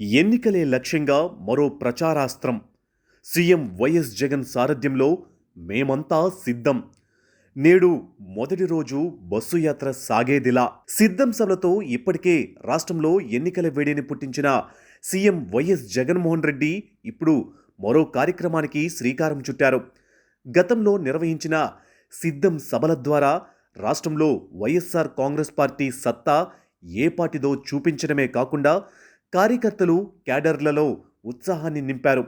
ఎన్నికలే లక్ష్యంగా మరో ప్రచారాస్త్రం. CM YS Jagan సారథ్యంలో మేమంతా సిద్ధం. నేడు మొదటి రోజు బస్సు యాత్ర సాగేదిలా. సిద్ధం సభలతో ఇప్పటికే రాష్ట్రంలో ఎన్నికల వేడిని పుట్టించిన సీఎం వైఎస్ జగన్మోహన్ రెడ్డి ఇప్పుడు మరో కార్యక్రమానికి శ్రీకారం చుట్టారు. గతంలో నిర్వహించిన సిద్ధం సభల ద్వారా రాష్ట్రంలో వైఎస్ఆర్ కాంగ్రెస్ పార్టీ సత్తా ఏ పార్టీదో చూపించడమే కాకుండా కార్యకర్తలు క్యాడర్లలో ఉత్సాహాన్ని నింపారు.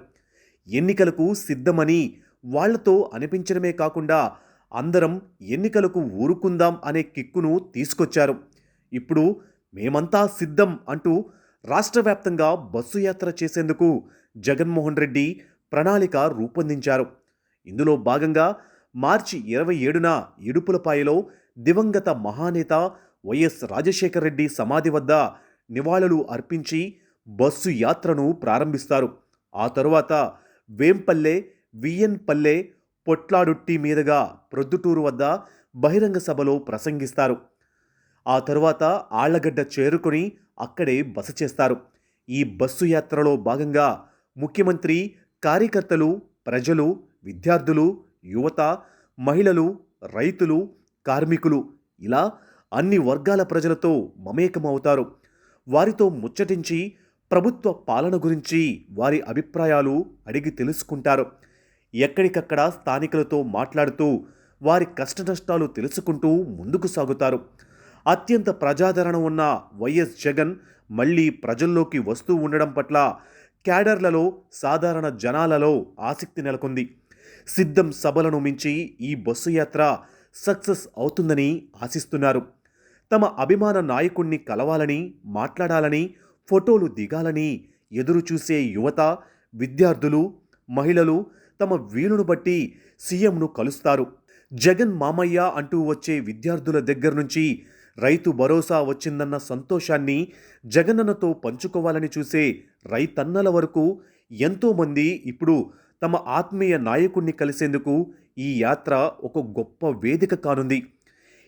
ఎన్నికలకు సిద్ధమని వాళ్ళతో అనిపించడమే కాకుండా అందరం ఎన్నికలకు ఊరుకుందాం అనే కిక్కును తీసుకొచ్చారు. ఇప్పుడు మేమంతా సిద్ధం అంటూ రాష్ట్ర వ్యాప్తంగా బస్సు యాత్ర చేసేందుకు జగన్మోహన్ రెడ్డి ప్రణాళిక రూపొందించారు. ఇందులో భాగంగా మార్చి ఇరవై ఏడున ఇడుపులపాయలో దివంగత మహానేత వైఎస్ రాజశేఖర రెడ్డి సమాధి వద్ద నివాళులు అర్పించి బస్సు యాత్రను ప్రారంభిస్తారు. ఆ తరువాత వేంపల్లె విఎన్పల్లె పొట్లాడుట్టి మీదుగా ప్రొద్దుటూరు వద్ద బహిరంగ సభలో ప్రసంగిస్తారు. ఆ తరువాత ఆళ్ళగడ్డ చేరుకొని అక్కడే బస చేస్తారు. ఈ బస్సు యాత్రలో భాగంగా ముఖ్యమంత్రి కార్యకర్తలు ప్రజలు విద్యార్థులు యువత మహిళలు రైతులు కార్మికులు ఇలా అన్ని వర్గాల ప్రజలతో మమేకమవుతారు. వారితో ముచ్చటించి ప్రభుత్వ పాలన గురించి వారి అభిప్రాయాలు అడిగి తెలుసుకుంటారు. ఎక్కడికక్కడ స్థానికులతో మాట్లాడుతూ వారి కష్టనష్టాలు తెలుసుకుంటూ ముందుకు సాగుతారు. అత్యంత ప్రజాదరణ ఉన్న వైఎస్ జగన్ మళ్ళీ ప్రజల్లోకి వస్తూ ఉండడం పట్ల క్యాడర్లలో సాధారణ జనాలలో ఆసక్తి నెలకొంది. సిద్ధం సభలను మించి ఈ బస్సు యాత్ర సక్సెస్ అవుతుందని ఆశిస్తున్నారు. తమ అభిమాన నాయకుణ్ణి కలవాలని మాట్లాడాలని ఫోటోలు దిగాలని ఎదురుచూసే యువత విద్యార్థులు మహిళలు తమ వీలును బట్టి సీఎంను కలుస్తారు. జగన్ మామయ్య అంటూ వచ్చే విద్యార్థుల దగ్గర నుంచి రైతు భరోసా వచ్చిందన్న సంతోషాన్ని జగనన్నతో పంచుకోవాలని చూసే రైతన్నల వరకు ఎంతోమంది ఇప్పుడు తమ ఆత్మీయ నాయకుణ్ణి కలిసేందుకు ఈ యాత్ర ఒక గొప్ప వేదిక కానుంది.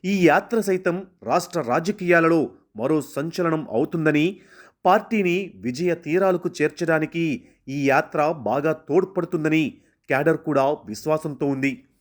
ఈ యాత్ర సైతం రాష్ట్ర రాజకీయాలలో మరో సంచలనం అవుతుందని పార్టీని విజయ తీరాలకు చేర్చడానికి ఈ యాత్ర బాగా తోడ్పడుతుందని క్యాడర్ కూడా విశ్వాసంతో ఉంది.